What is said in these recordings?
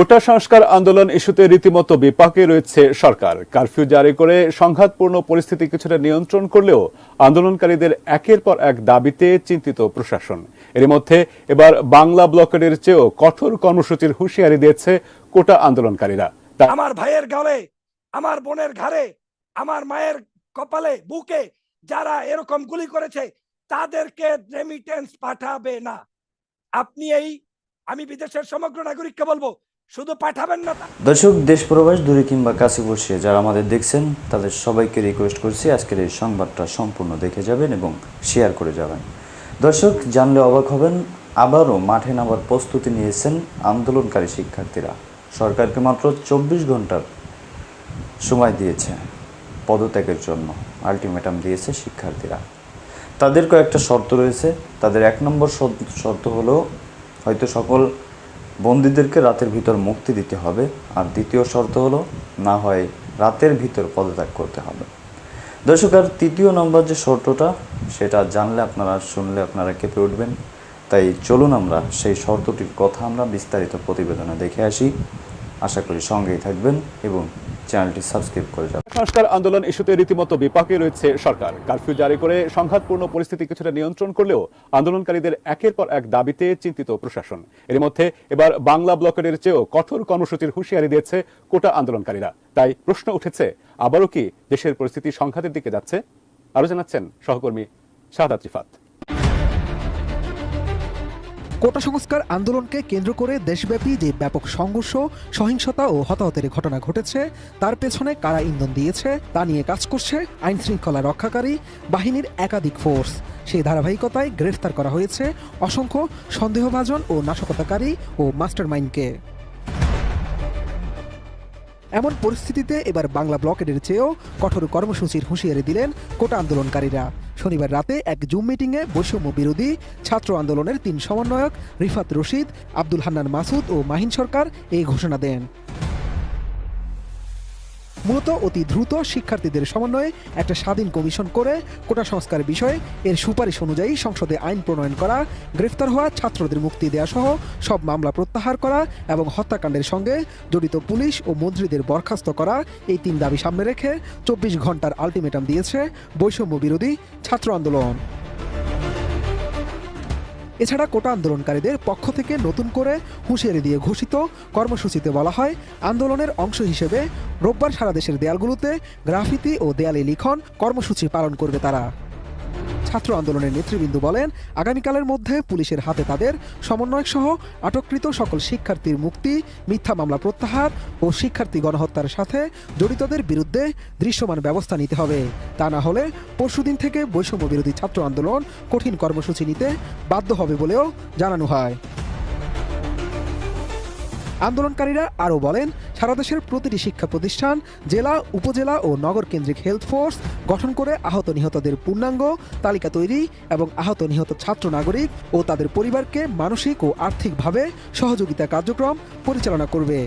কোটা সংস্কার আন্দোলন ইস্যুতে রীতিমতো বিপাকে রয়েছে সরকার। কারফিউ জারি করে সংঘাতপূর্ণ পরিস্থিতি কিছুটা নিয়ন্ত্রণ করলেও আন্দোলনকারীদের একের পর এক দাবিতে চিন্তিত প্রশাসন। এর মধ্যে এবার বাংলা ব্লকের চেয়েও কঠোর কর্মসূচির হুঁশিয়ারি দিয়েছে কোটা আন্দোলনকারীরা। আমার ভাইয়ের গলে, আমার বোনের ঘাড়ে, আমার মায়ের কপালে, বুকে যারা এরকম গুলি করেছে, তাদেরকে রেমিটেন্স পাঠাবে না। আপনি এই, আমি বিদেশের সমগ্র নাগরিককে বলব শুধু পাঠাবেন না দর্শক, দেশ প্রবাস দূরে কিংবা কাছে বসে যারা আমাদের দেখছেন, তাদের সবাইকে রিকোয়েস্ট করছি আজকের এই সংবাদটা সম্পূর্ণ দেখে যাবেন এবং শেয়ার করে যাবেন। দর্শক, জানলে অবাক হবেন, আবারও মাঠে নামার প্রস্তুতি নিয়েছেন আন্দোলনকারী শিক্ষার্থীরা। সরকারকে মাত্র চব্বিশ ঘণ্টার সময় দিয়েছে পদত্যাগের জন্য আলটিমেটাম দিয়েছে শিক্ষার্থীরা। তাদের কয়েকটা শর্ত রয়েছে। তাদের এক নম্বর শর্ত- হলো, হয়তো সকল বন্দীদেরকে রাতের ভিতর মুক্তি দিতে হবে, আর দ্বিতীয় শর্ত হলো, না হয় রাতের ভিতর পদত্যাগ করতে হবে। দর্শক, আর তৃতীয় নম্বর যে শর্তটা, সেটা জানলে আপনারা, শুনলে আপনারা কেঁপে উঠবেন। তাই চলুন আমরা সেই শর্তটির কথা আমরা বিস্তারিত প্রতিবেদনে দেখে আসি। আশা করি সঙ্গেই থাকবেন এবং চ্যানেলটি সাবস্ক্রাইব করে যাবেন। সংস্কার আন্দোলন ইস্যুতে রীতিমতো বিপাকে রয়েছে সরকার। কারফিউ জারি করে সংঘাতপূর্ণ পরিস্থিতি কিছুটা নিয়ন্ত্রণ করলেও আন্দোলনকারীদের একের পর এক দাবিতে চিন্তিত প্রশাসন। এর মধ্যে এবার বাংলা ব্লকের চেয়েও কঠোর কর্মসূচির হুঁশিয়ারি দিয়েছে কোটা আন্দোলনকারীরা। তাই প্রশ্ন উঠেছে, আবারও কি দেশের পরিস্থিতি সংঘাতের দিকে যাচ্ছে? আরও জানাচ্ছেন সহকর্মী শাহাদাত রিফাত। কোটা সংস্কার আন্দোলনকে কেন্দ্র করে দেশব্যাপী যে ব্যাপক সংঘর্ষ, সহিংসতা ও হতাহতের ঘটনা ঘটেছে, তার পেছনে কারা ইন্ধন দিয়েছে, তা নিয়ে কাজ করছে আইন শৃঙ্খলা রক্ষাকারী বাহিনীর একাধিক ফোর্স। সেই ধারাবাহিকতায় গ্রেফতার করা হয়েছে অসংখ্য সন্দেহভাজন ও নাশকতাকারী ও মাস্টারমাইন্ডকে। এমন পরিস্থিতিতে এবার বাংলা ব্লকেডের চেয়েও কঠোর কর্মসূচির হুঁশিয়ারি দিলেন কোটা আন্দোলনকারীরা। শনিবার রাতে এক জুম মিটিংয়ে বৈষম্য বিরোধী ছাত্র আন্দোলনের তিন সমন্বয়ক রিফাত রশিদ, আব্দুল হান্নান মাসুদ ও মাহিন সরকার এই ঘোষণা দেন। মূলত অতি দ্রুত শিক্ষার্থীদের সমন্বয়ে একটা স্বাধীন কমিশন করে কোটা সংস্কার বিষয়ে এর সুপারিশ অনুযায়ী সংসদে আইন প্রণয়ন করা, গ্রেফতার হওয়া, ছাত্রদের মুক্তি দেওয়া সহ সব মামলা প্রত্যাহার করা এবং হত্যাকাণ্ডের সঙ্গে জড়িত পুলিশ ও মন্ত্রীদের বরখাস্ত করা, এই তিন দাবি সামনে রেখে চব্বিশ ঘণ্টার আলটিমেটাম দিয়েছে বৈষম্য বিরোধী ছাত্র আন্দোলন। এছাড়া কোটা আন্দোলনকারীদের পক্ষ থেকে নতুন করে হুঁশিয়ারি দিয়ে ঘোষিত কর্মসূচিতে বলা হয়, আন্দোলনের অংশ হিসেবে রোববার সারা দেশের দেয়ালগুলোতে গ্রাফিতি ও দেয়ালে লিখন কর্মসূচি পালন করবে তারা। ছাত্র আন্দোলনের নেতৃবৃন্দ বলেন, আগামীকালের মধ্যে পুলিশের হাতে তাদের সমন্বয়ক সহ আটককৃত সকল শিক্ষার্থীর মুক্তি, মিথ্যা মামলা প্রত্যাহার ও শিক্ষার্থী গণহত্যার সাথে জড়িতদের বিরুদ্ধে দৃশ্যমান ব্যবস্থা নিতে হবে। তা না হলে পরশুদিন থেকে বৈষম্য বিরোধী ছাত্র আন্দোলন কঠিন কর্মসূচি নিতে বাধ্য হবে বলেও জানানো হয়। আন্দোলনকারীরা আরও বলেন, সারা দেশের প্রতিটি শিক্ষা প্রতিষ্ঠান, জেলা, উপজেলা ও নগর কেন্দ্রিক হেলথ ফোর্স গঠন করে আহত নিহতদের পূর্ণাঙ্গ তালিকা তৈরি এবং আহত নিহত ছাত্র নাগরিক ও তাদের পরিবারকে মানসিক ও আর্থিকভাবে সহযোগিতা কার্যক্রম পরিচালনা করবে।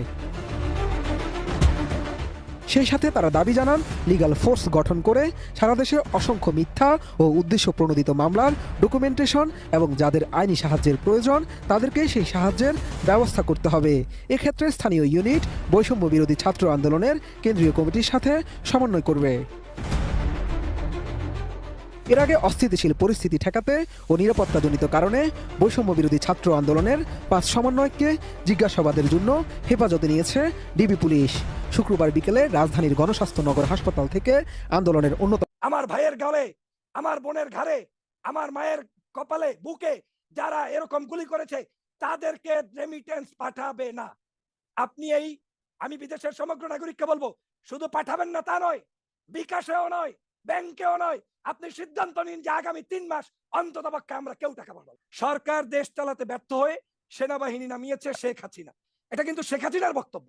সেই সাথে তারা দাবি জানান লিগাল ফোর্স গঠন করে সারা দেশে অসংখ্য মিথ্যা ও উদ্দেশ্য প্রণোদিত মামলার ডকুমেন্টেশন এবং যাদের আইনি সাহায্যের প্রয়োজন, তাদেরকে সেই সাহায্যের ব্যবস্থা করতে হবে। এক্ষেত্রে স্থানীয় ইউনিট বৈষম্য বিরোধী ছাত্র আন্দোলনের কেন্দ্রীয় কমিটির সাথে সমন্বয় করবে। এর আগে অস্থিতিশীল পরিস্থিতি ঠেকাতে ও নিরাপত্তাজনিত কারণে বৈষম্য বিরোধী ছাত্র আন্দোলনের পাঁচ সমন্বয়ককে জিজ্ঞাসাবাদের জন্য হেফাজতে নিয়েছে ডিবি পুলিশ। শুক্রবার বিকেলে রাজধানীর গণস্বাস্থ্য নগর হাসপাতাল থেকে আন্দোলনের অন্যতম আমার ভাইয়ের গলে, আমার বোনের ঘাড়ে, আমার মায়ের কপালে, বুকে যারা এরকম গুলি করেছে, তাদেরকে রেমিটেন্স পাঠাবে না। আপনি এই, আমি বিদেশের সমগ্র নাগরিককে বলব, শুধু পাঠাবেন না তা নয়, বিকাশেও নয় ব্যাংকেও নয় আপনি সিদ্ধান্ত নিন যে আগামী তিন মাস অন্তত পক্ষে আমরা কেউ টাকা পাবো সরকার দেশ চালাতে ব্যর্থ হয়ে সেনাবাহিনী নামিয়েছে শেখ হাসিনা। এটা কিন্তু শেখ হাসিনার বক্তব্য।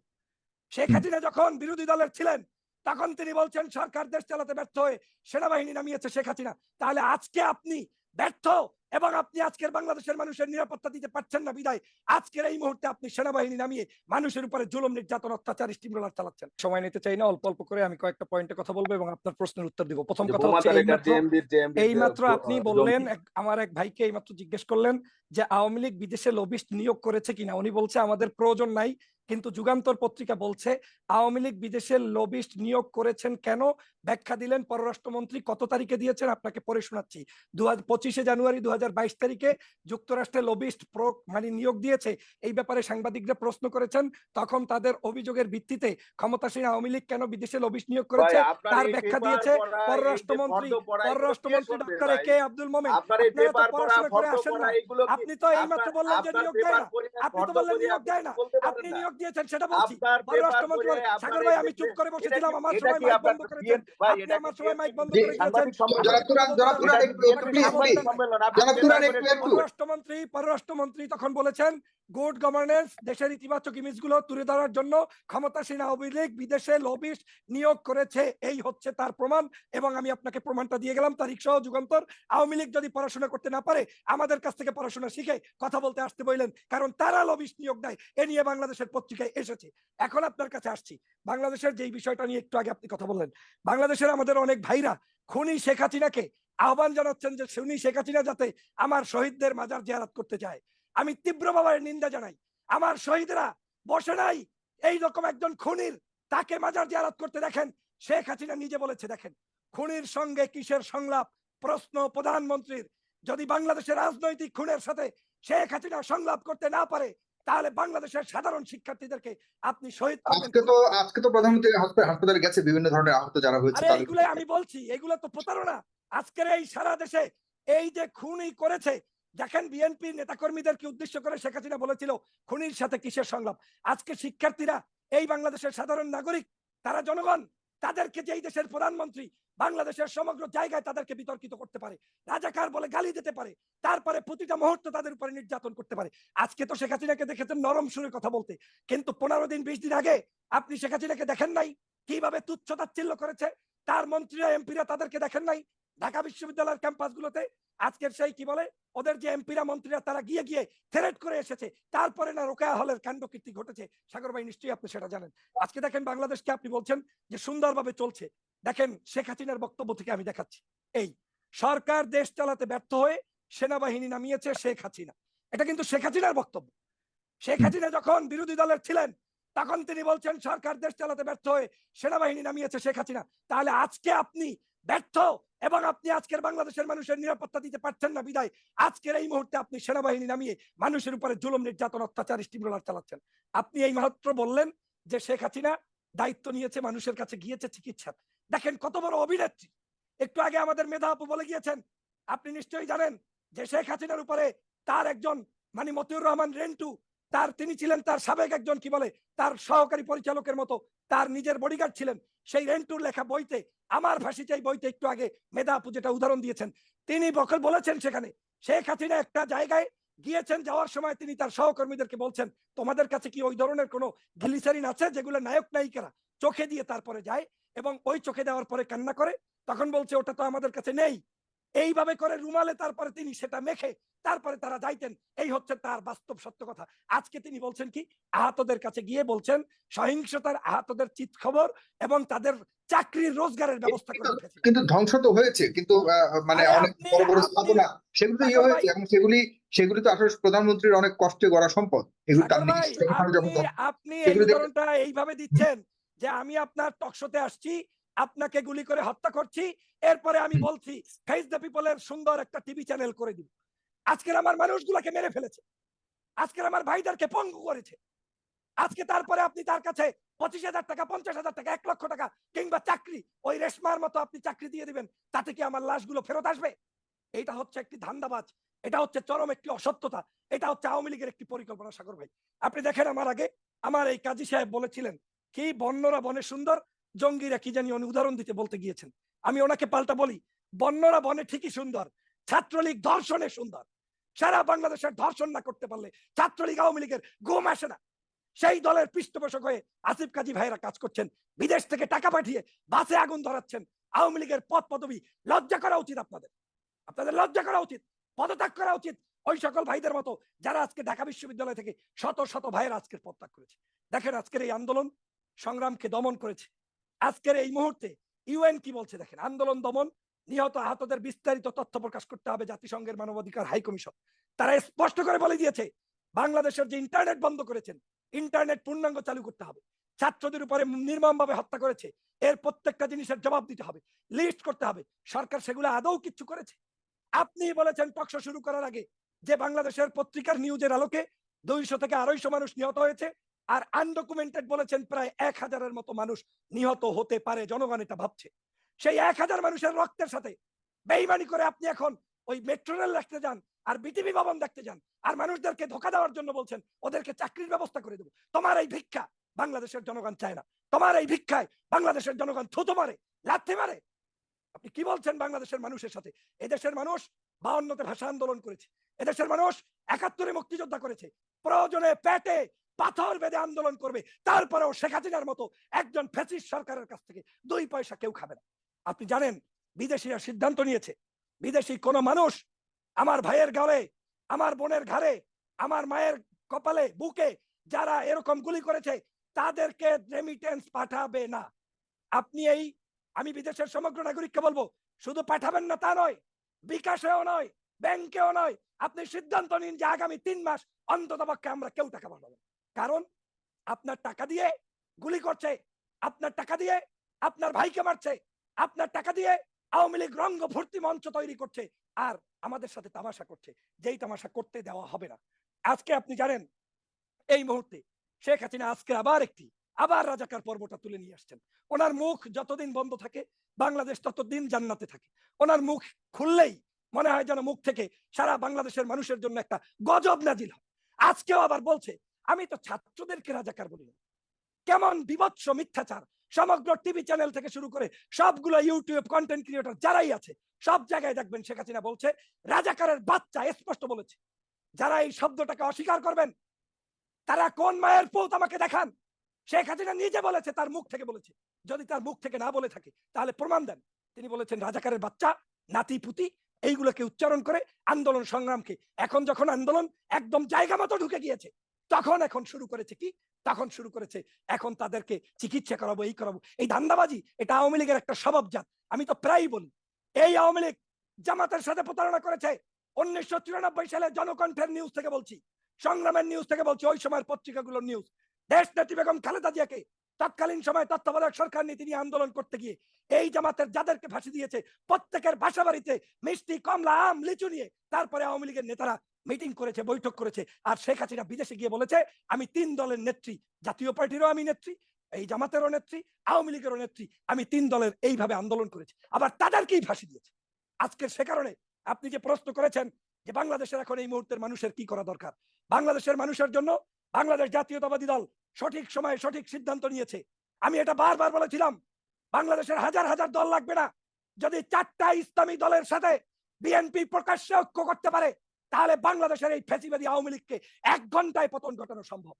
শেখ হাসিনা যখন বিরোধী দলের ছিলেন তখন তিনি বলছেন সরকার দেশ চালাতে ব্যর্থ হয়ে সেনাবাহিনী নামিয়েছে শেখ হাসিনা। তাহলে আজকে আপনি ব্যর্থ এবং আপনি আজকের বাংলাদেশের মানুষের নিরাপত্তা দিতে পারছেন না বিদায়। আজকের এই মুহূর্তে আপনি সেনাবাহিনী নামিয়ে মানুষের উপরে জুলুম নির্যাতন অত্যাচার স্টিমরোলার চালাচ্ছেন। সময় নিতে চাই না অল্প অল্প করে আমি কয়েকটা পয়েন্টে কথা বলব এবং আপনার প্রশ্নের উত্তর দিব। প্রথম কথা হচ্ছে এই মাত্র আপনি বললেন আমার এক ভাইকে এই মাত্র জিজ্ঞেস করলেন যে আওয়ামী লীগ বিদেশে লবিস্ট নিয়োগ করেছে কিনা। উনি বলছে আমাদের প্রয়োজন নাই কিন্তু যুগান্তর পত্রিকা বলছে আওয়ামী লীগ বিদেশে লবিস্ট নিয়োগ করেছেন কেন? ব্যাখ্যা দিলেন পররাষ্ট্রমন্ত্রী কত তারিখে দিয়েছেন? আপনাকে পড়ে শোনাচ্ছি। দু পঁচিশে জানুয়ারি দু তারিখে যুক্তরাষ্ট্রে লবিস্ট প্রো মানে নিয়োগ দিয়েছে। এই ব্যাপারে সাংবাদিকরা প্রশ্ন করেছেন তখন তাদের অভিযোগের ভিত্তিতে ক্ষমতাসীন আওয়ামী লীগ কেন বিদেশে লবিস্ট নিয়োগ করেছে? তার ব্যাখ্যা দিয়েছে পররাষ্ট্রমন্ত্রী পররাষ্ট্রমন্ত্রী ডক্টর এ কে আব্দুল মোমেন আপনারা তো পড়াশোনা করে আসেন না। আপনি তো এইমাত্র বললেন যে নিয়োগ দেয় না। আপনি তো বললেন নিয়োগ দেয় না। আপনি নিয়োগ দিয়েছেন সেটা বলছি। পররাষ্ট্রমন্ত্রী সাগর ভাই আমি চুপ করে বসেছিলাম আমার সময় মাইক বন্ধ করেছেন আপনি আমার সময় মাইক বন্ধ করে দিয়েছেন। পররাষ্ট্রমন্ত্রী পররাষ্ট্রমন্ত্রী তখন বলেছেন গুড গভর্নেন্স দেশের ইতিবাচক ইমেজগুলো তুলে ধরার জন্য ক্ষমতাসীন আওয়ামী লীগ বিদেশে লবিস্ট নিয়োগ করেছে। এই হচ্ছে তার প্রমাণ এবং আমি আপনাকে প্রমাণটা দিয়ে গেলাম তারিখ সহ যুগান্তর। আওয়ামী লীগ যদি পড়াশোনা করতে না পারে আমাদের কাছ থেকে পড়াশোনা শিখে কথা বলতে আসতে বললেন কারণ তারা লবিস্ট নিয়োগ দেয়। এ নিয়ে বাংলাদেশের পত্রিকায় এসেছে। এখন আপনার কাছে আসছি। বাংলাদেশের যেই বিষয়টা নিয়ে একটু আগে আপনি কথা বললেন, বাংলাদেশের আমাদের অনেক ভাইরা খুনি শেখ হাসিনাকে আহ্বান জানাচ্ছেন যে খুনি শেখ হাসিনা যাতে আমার শহীদদের মাজার জিয়ারত করতে যায় আমি তীব্রভাবে নিন্দা জানাই। আমার শহীদরা বসে নাই। এই রকম একজন খুনির তাকে মাজার জিয়ারত করতে দেখেন, শেখ হাসিনা নিজে বলেছে, দেখেন, খুনির সঙ্গে কিসের সংলাপ? প্রশ্ন প্রধানমন্ত্রীর। যদি বাংলাদেশের রাজনৈতিক খুনের সাথে শেখ হাসিনা সংলাপ করতে না পারে তাহলে বাংলাদেশের সাধারণ শিক্ষার্থীদেরকে আপনি শহীদ আজকে তো আজকে তো প্রধানমন্ত্রী হাসপাতালে গেছে বিভিন্ন ধরনের আহত যারা হয়েছে এইগুলো আমি বলছি এগুলো তো প্রতারণা। আজকের এই সারা দেশে এই যে খুনই করেছে দেখেন বিএনপি নেতাকর্মীদেরকে উদ্দেশ্য করে শেখ হাসিনা বলেছিল খুনির সাথে কিসের সংলাপ? আজকে শিক্ষার্থীরা এই বাংলাদেশের সাধারণ নাগরিক তারা জনগণ তাদেরকে যে এই দেশের প্রধানমন্ত্রী বাংলাদেশের সমগ্র জায়গায় তাদেরকে বিতর্কিত করতে পারে, রাজাকার বলে গালি দিতে পারে, তারপরে প্রতিটা মুহূর্ত তাদের উপরে নির্যাতন করতে পারে। আজকে তো শেখ হাসিনাকে দেখেছেন নরম সুরে কথা বলতে, কিন্তু পনেরো দিন, বিশ দিন আগে আপনি শেখ হাসিনাকে দেখেন নাই? কীভাবে তুচ্ছ তাচ্ছিল্য করেছে? তার মন্ত্রীরা, এমপিরা তাদেরকে দেখেন নাই? ঢাকা বিশ্ববিদ্যালয়ের ক্যাম্পাসগুলোতে আজকের সেই কি বলে? ওদের যে এমপিরা, মন্ত্রীরা, তারা গিয়ে গিয়ে থ্রেট করে এসেছে। তারপরে না রোকেয়া হলের কাণ্ড কীর্তি ঘটেছে। সাগর ভাই নিশ্চয়ই আপনি সেটা জানেন। আজকে দেখেন বাংলাদেশকে আপনি বলছেন যে সুন্দরভাবে চলছে। দেখেন শেখ হাসিনার বক্তব্য থেকে আমি দেখাচ্ছি। এই সরকার দেশ চালাতে ব্যর্থ হয়ে সেনাবাহিনী নামিয়েছে শেখ হাসিনা। এটা কিন্তু শেখ হাসিনার বক্তব্য। শেখ হাসিনা যখন বিরোধী দলের ছিলেন তখন তিনি বলছেন সরকার দেশ চালাতে ব্যর্থ হয়ে সেনাবাহিনী নামিয়েছে শেখ হাসিনা। তাহলে আজকে আপনি ব্যর্থ এবং আপনি আজকের বাংলাদেশের মানুষের নিরাপত্তা দিতে পারছেন না বিদায়। আজকের এই মুহূর্তে আপনি সেনাবাহিনী নামিয়ে মানুষের উপরে জুলুম নির্যাতন অত্যাচার স্টিমুলার চালাচ্ছেন। আপনি এই মাত্র বললেন যে শেখ হাসিনা দায়িত্ব নিয়েছে মানুষের কাছে গিয়েছে চিকিৎসা। দেখেন কত বড় অভিনেত্রী। একটু আগে আমাদের মেধা আপু বলে গিয়েছেন, আপনি নিশ্চয়ই জানেন যে শেখ হাসিনার উপরে তার একজন মানে মতিউর রহমান রেন্টু, তার তিনি ছিলেন তার সাবেক একজন কি বলে, তার সহকারী পরিচালকের মতো, তার নিজের বডিগার্ড ছিলেন। সেই রেন্টুর লেখা বইতে, আমার ভাষী চাই বইতে একটু আগে মেধা আপু যেটা উদাহরণ দিয়েছেন, তিনি বকল বলেছেন সেখানে, শেখ হাসিনা একটা জায়গায় গিয়েছেন, যাওয়ার সময় তিনি তার সহকর্মীদেরকে বলছেন, তোমাদের কাছে কি ওই ধরনের কোনো গ্লিসারিন আছে যেগুলো নায়ক নায়িকারা চোখে দিয়ে তারপরে যায়? এবং ওই চোখে দেওয়ার পরে কান্না করে তখন বলছে ওটা তো আমাদের কাছে নেই। এইভাবে করে রুমালে তারপরে তিনি সেটা মেখে তারপরে তারা যাইতেন। এই হচ্ছে তার বাস্তব সত্য কথা। আজকে তিনি বলছেন কি আহতদের কাছে গিয়ে বলছেন সহিংসতার আহতদের চিৎ খবর এবং তাদের চাকরির রোজগারের ব্যবস্থা করে কিন্তু- ধ্বংস তো হয়েছে কিন্তু মানে অনেক বড় বড় স্থাপনা সেগুলো তো ইয়ে হয়েছে। এবং সেগুলি সেগুলি তো আসলে প্রধানমন্ত্রীর অনেক কষ্টে গড়া সম্পদ। এগুলি তার আপনি এই উদাহরণটা এইভাবে দিচ্ছেন যে আমি আপনার টকশোতে আসছি আপনাকে গুলি করে হত্যা করছি এরপরে আমি বলছি ফেস দ্য পিপলের সুন্দর একটা টিভি চ্যানেল করে দিব। আজকের আমার মানুষগুলোকে মেরে ফেলেছে। আজকের আমার ভাইদেরকে পঙ্গু করেছে। আজকে তারপরে আপনি তার কাছে পঁচিশ হাজার টাকা পঞ্চাশ হাজার টাকা এক লক্ষ টাকা কিংবা চাকরি ওই রেশমার মতো আপনি চাকরি দিয়ে দিবেন তাতে কি আমার লাশগুলো ফেরত আসবে? এটা হচ্ছে একটি ধান্দাবাজ। এটা হচ্ছে চরম একটি অসত্যতা। এটা হচ্ছে আওয়ামী লীগের একটি পরিকল্পনা সাগর ভাই। আপনি দেখেন আমার আগে আমার এই কাজী সাহেব বলেছিলেন কি বন্যরা বনে সুন্দর? জঙ্গিরা কি জানি উনি উদাহরণ দিতে বলতে গিয়েছেন। আমি ওনাকে পাল্টা বলি, বন্যরা বনে ঠিকই সুন্দর, ছাত্রলীগ ধর্ষণে সুন্দর। সারা বাংলাদেশের ধর্ষণ না করতে পারলে ছাত্রলীগ আওয়ামী লীগের ঘুম আসে না। সেই দলের পৃষ্ঠপোষক হয়ে আসিফ কাজী ভাইরা কাজ করছেন, বিদেশ থেকে টাকা পাঠিয়ে বাসে আগুন ধরাচ্ছেন। আওয়ামী লীগের পদ পদবি লজ্জা করা উচিত আপনাদের। আপনাদের লজ্জা করা উচিত, পদত্যাগ করা উচিত ওই সকল ভাইদের মতো যারা আজকে ঢাকা বিশ্ববিদ্যালয় থেকে শত শত ভাইয়ের আজকের পদত্যাগ করেছে। দেখেন আজকের এই আন্দোলন সংগ্রামকে দমন করেছে। আজকের এই মুহূর্তে ইউএন কি বলছে দেখেন? আন্দোলন দমন, নিহত আহতদের বিস্তারিত তথ্য প্রকাশ করতে হবে জাতিসংঘের মানবাধিকার হাই কমিশন। তারা স্পষ্ট করে বলে দিয়েছে, বাংলাদেশের যে ইন্টারনেট বন্ধ করেছেন, ইন্টারনেট পূর্ণাঙ্গ চালু করতে হবে। ছাত্রদের উপরে নির্মমভাবে হত্যা করেছে, এর প্রত্যেকটা জিনিসের জবাব দিতে হবে, লিস্ট করতে হবে। সরকার সেগুলো আদৌ কিচ্ছু করেছে? আপনি বলেছেন টকশো শুরু করার আগে যে বাংলাদেশের পত্রিকার নিউজের আলোকে দুইশো থেকে আড়াইশো মানুষ নিহত হয়েছে আর আনডকুমেন্টেড বলেছেন প্রায় এক হাজারের মতো মানুষ নিহত হতে পারে, জনগণ এটা ভাবছে। সেই এক হাজার মানুষের রক্তের সাথে বেইমানি করে আপনি এখন ওই মেট্রো রেল দেখতে যান আর বিটিভি ভবন দেখতে যান আর মানুষদেরকে ধোকা দেওয়ার জন্য বলছেন, ওদেরকে চাকরির ব্যবস্থা করে দেবো। তোমার এই ভিক্ষা বাংলাদেশের জনগণ চায় না। তোমার এই ভিক্ষায় বাংলাদেশের জনগণ থুতু মারে, লাথি মারে। আপনি কি বলছেন বাংলাদেশের মানুষের সাথে? এদেশের মানুষ বাউন্নতে ভাষা আন্দোলন করেছে। এদেশের মানুষ একাত্তরে মুক্তিযোদ্ধা করেছে। প্রয়োজনে পেটে পাথর বেঁধে আন্দোলন করবে। তারপরেও শেখ হাসিনার মতো একজন ফ্যাসিস্ট সরকারের কাছ থেকে দুই পয়সা কেউ খাবে না। আপনি জানেন, বিদেশিরা সিদ্ধান্ত নিয়েছে, বিদেশি কোন মানুষ আমার ভাইয়ের গালে, আমার বোনের ঘাড়ে, আমার মায়ের কপালে, বুকে যারা এরকম গুলি করেছে, তাদেরকে রেমিটেন্স পাঠাবে না। আপনি এই, আমি বিদেশের সমগ্র নাগরিককে বলব, শুধু পাঠাবেন না তা নয়, বিকাশেও নয়, ব্যাংকেও নয়, আপনি সিদ্ধান্ত নিন যে আগামী তিন মাস অন্তত পক্ষে আমরা কেউ টাকা পাঠাবো। কারণ আপনার টাকা দিয়ে গুলি করছে, আপনার টাকা দিয়ে আপনার ভাইকে মারছে, আপনার টাকা দিয়ে আওয়ামী লীগ রঙ্গ ভর্তি মঞ্চ তৈরি করছে আর আমাদের সাথে তামাশা করছে। যেই তামাশা করতে দেওয়া হবে না। আজকে আপনি জানেন, এই মুহূর্তে শেখ হাসিনা আজকে আবার একটি, আবার রাজাকার পর্বটা তুলে নিয়ে আসছেন। ওনার মুখ যতদিন বন্ধ থাকে, বাংলাদেশ ততদিন জান্নাতে থাকে। ওনার মুখ খুললেই মনে হয় যেন মুখ থেকে সারা বাংলাদেশের মানুষের জন্য একটা গজব নাজিল হয়। আজকেও আবার বলছে আমি তো ছাত্রদেরকে রাজাকার বলি। কেমন বিভৎস মিথ্যাচার। সমগ্র টিভি চ্যানেল থেকে শুরু করে সবগুলো ইউটিউব কন্টেন্ট ক্রিয়েটর যারাই আছে, সব জায়গায় দেখবেন শেখ হাসিনা বলছে, রাজাকারের বাচ্চা স্পষ্ট বলেছে। যারা এই শব্দটাকে অস্বীকার করবেন, তারা কোন মায়ের পৌত আমাকে দেখান? শেখ হাসিনা নিজে বলেছে, তার মুখ থেকে বলেছে। যদি তার মুখ থেকে না বলে থাকে, তাহলে প্রমাণ দেন। তিনি বলেছেন, রাজাকারের বাচ্চা, নাতি, পুতি, এইগুলোকে উচ্চারণ করে আন্দোলন সংগ্রামকে। এখন যখন আন্দোলন একদম জায়গা মতো ঢুকে গিয়েছে তখন এখন শুরু করেছে কি? তখন শুরু করেছে, এখন তাদেরকে চিকিৎসা করাবো, এই করাবো। এই ধান্দাবাজি, এটা আওয়ামী লীগের একটা স্বভাবজাত। আমি তো প্রায়ই বলি, এই আওয়ামী লীগ জামাতের সাথে প্রতারণা করেছে। উনিশশো চুরানব্বই সালে জনকণ্ঠের নিউজ থেকে বলছি, সংগ্রামের নিউজ থেকে বলছি, ওই সময়ের পত্রিকাগুলোর নিউজ দেশ নেত্রী বেগম খালেদা জিয়াকে তৎকালীন সময় তত্ত্বাবধায়ক সরকার নীতি নিয়ে আন্দোলন করতে গিয়ে, এই জামাতের যাদেরকে ফাঁসি দিয়েছে, প্রত্যেকের বাসা বাড়িতে মিষ্টি, কমলা, আম, লিচু নিয়ে, তারপরে আওয়ামী লীগের নেতারা মিটিং করেছে, বৈঠক করেছে। আর শেখ হাসিনা বিদেশে গিয়ে বলেছে, আমি তিন দলের নেত্রী, জাতীয় পার্টিরও আমি নেত্রী, এই জামাতেরও নেত্রী, আওয়ামী লীগেরও নেত্রী, আমি তিন দলের এইভাবে আন্দোলন করেছি। আবার তাদেরকেই ফাঁসি দিয়েছে। আজকের সে কারণে আপনি যে প্রশ্ন করেছেন যে বাংলাদেশের এখন এই মুহূর্তের মানুষের কি করা দরকার? বাংলাদেশের মানুষের জন্য বাংলাদেশ জাতীয়তাবাদী দল সঠিক সময়ে সঠিক সিদ্ধান্ত নিয়েছে। আমি এটা বারবার বলেছিলাম, বাংলাদেশের হাজার হাজার দল লাগবে না। যদি চারটা ইসলামী দলের সাথে বিএনপি প্রকাশ্যে ঐক্য করতে পারে তাহলে বাংলাদেশের এই ফেসিবাদী আওয়ামী লীগকে এক ঘন্টায় পতন ঘটানো সম্ভব।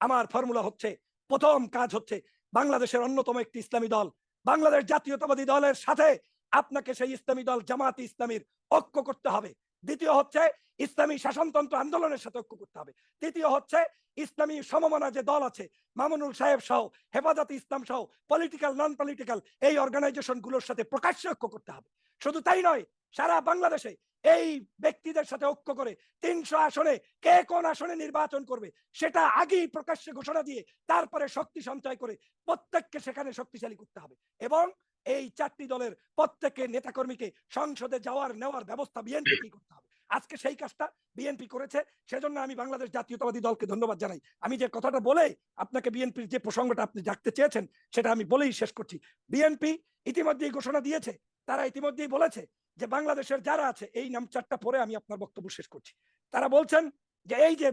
আমার ফর্মুলা হচ্ছে, প্রথম কাজ হচ্ছে বাংলাদেশের অন্যতম একটি ইসলামী দল, বাংলাদেশ জাতীয়তাবাদী দলের সাথে আপনাকে সেই ইসলামী দল জামাত ইসলামীর ঐক্য করতে হবে। দ্বিতীয় হচ্ছে, ইসলামী শাসনতন্ত্র আন্দোলনের সাথে ঐক্য করতে হবে। তৃতীয় হচ্ছে, ইসলামী সমমনা যে দল আছে, মামুনুল সাহেব সহ, হেফাজতে ইসলাম সহ পলিটিক্যাল নন পলিটিক্যাল এই অর্গানাইজেশনগুলোর সাথে প্রকাশ্যে ঐক্য করতে হবে। শুধু তাই নয়, সারা বাংলাদেশে এই ব্যক্তিদের সাথে ঐক্য করে তিনশো আসনে কে কোন আসনে নির্বাচন করবে, সেটা আগেই প্রকাশ্যে ঘোষণা দিয়ে তারপরে শক্তি সঞ্চয় করে প্রত্যেককে সেখানে শক্তিশালী করতে হবে। এবং এই চারটি দলের প্রত্যেকের নেতাকর্মীকে সংসদে যাওয়ার, নেওয়ার ব্যবস্থা বিএনপি করতে হবে। আজকে সেই কাজটা বিএনপি করেছে, সেজন্য আমি বাংলাদেশ জাতীয়তাবাদী দলকে ধন্যবাদ জানাই। আমি যে কথাটা বলে আপনাকে বিএনপির যে প্রসঙ্গটা আপনি জানতে চেয়েছেন, সেটা আমি বলেই শেষ করছি। বিএনপি ইতিমধ্যেই ঘোষণা দিয়েছে, তারা ইতিমধ্যেই বলেছে যে বাংলাদেশের যারা আছে, এই নাম চারটা পরে আমি আপনার বক্তব্য শেষ করছি। তারা বলছেন যে এই যে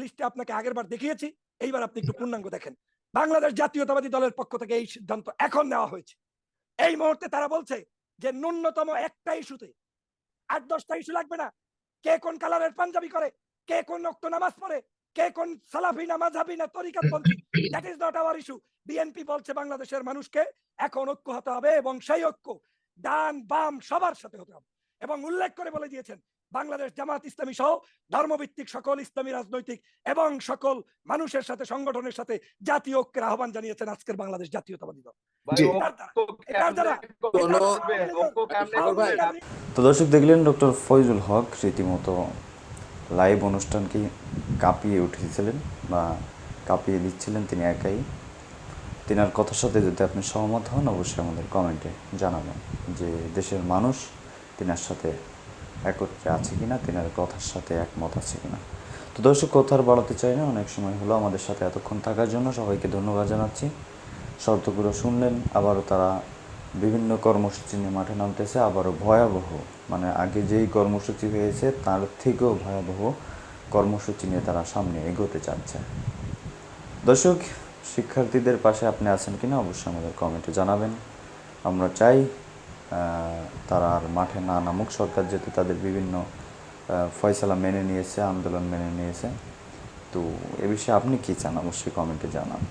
লিস্টে আপনাকে আগের বার দেখিয়েছি, এইবার আপনি একটু পূর্ণাঙ্গ দেখেন। বাংলাদেশ জাতীয়তাবাদী দলের পক্ষ থেকে এই সিদ্ধান্ত এখন নেওয়া হয়েছে। এই মুহূর্তে তারা বলছে যে ন্যূনতম একটা ইস্যুতে আট দশটা ইস্যু লাগবে না। কে কোন কালারের পাঞ্জাবি করে, কে কোন রক্ত নামাজ পড়ে, কে কোন সালাফি না মাঝাবি না তরিকাত পন্থী that is not our issue BNP বলছে বাংলাদেশের মানুষকে এখন ঐক্য হতে হবে এবং সেই ঐক্য ডান বাম সবার সাথে হতে হবে। এবং উল্লেখ করে বলে দিয়েছেন বাংলাদেশ জামাত ইসলামী সহ ধর্মভিত্তিক সকল ইসলামী রাজনৈতিক এবং সকল মানুষের সাথে সংগঠনের সাথে জাতীয় ঐক্যের আহ্বান জানিয়েছেন আজকের বাংলাদেশ জাতীয়তাবাদী দল। তো দর্শক দেখলেন ডক্টর ফয়জুল হক রীতিমতো লাইভ অনুষ্ঠানকে কাঁপিয়ে উঠেছিলেন বা কাঁপিয়ে দিচ্ছিলেন তিনি একাই। তিনার কথার সাথে যদি আপনি সহমত হন, অবশ্যই আমাদের কমেন্টে জানাবেন যে দেশের মানুষ তিনার সাথে একত্রে আছে কিনা, তিনার কথার সাথে একমত আছে কিনা। তো দর্শক, কথা আর বাড়াতে চাই না, অনেক সময় হলো আমাদের সাথে এতক্ষণ থাকার জন্য সবাইকে ধন্যবাদ জানাচ্ছি। শর্তগুলো শুনলেন, আবারও তারা বিভিন্ন কর্মসূচি নিয়ে মাঠে নামতেছে, আবারও ভয়াবহ মানে আগে যেই কর্মসূচি হয়েছে, তার থেকেও ভয়াবহ কর্মসূচি নিয়ে তারা সামনে এগোতে চাচ্ছে। দর্শক শিক্ষার্থীদের পাশে আপনি আছেন কিনা অবশ্যই আমাদের কমেন্টে জানাবেন। আমরা চাই তারা আর মাঠে না নামুক। সরকার যেহেতু তাদের বিভিন্ন ফয়সালা মেনে নিয়েছে, আন্দোলন মেনে নিয়েছে। তো এ বিষয়ে আপনি কী চান? অবশ্যই কমেন্টে জানান।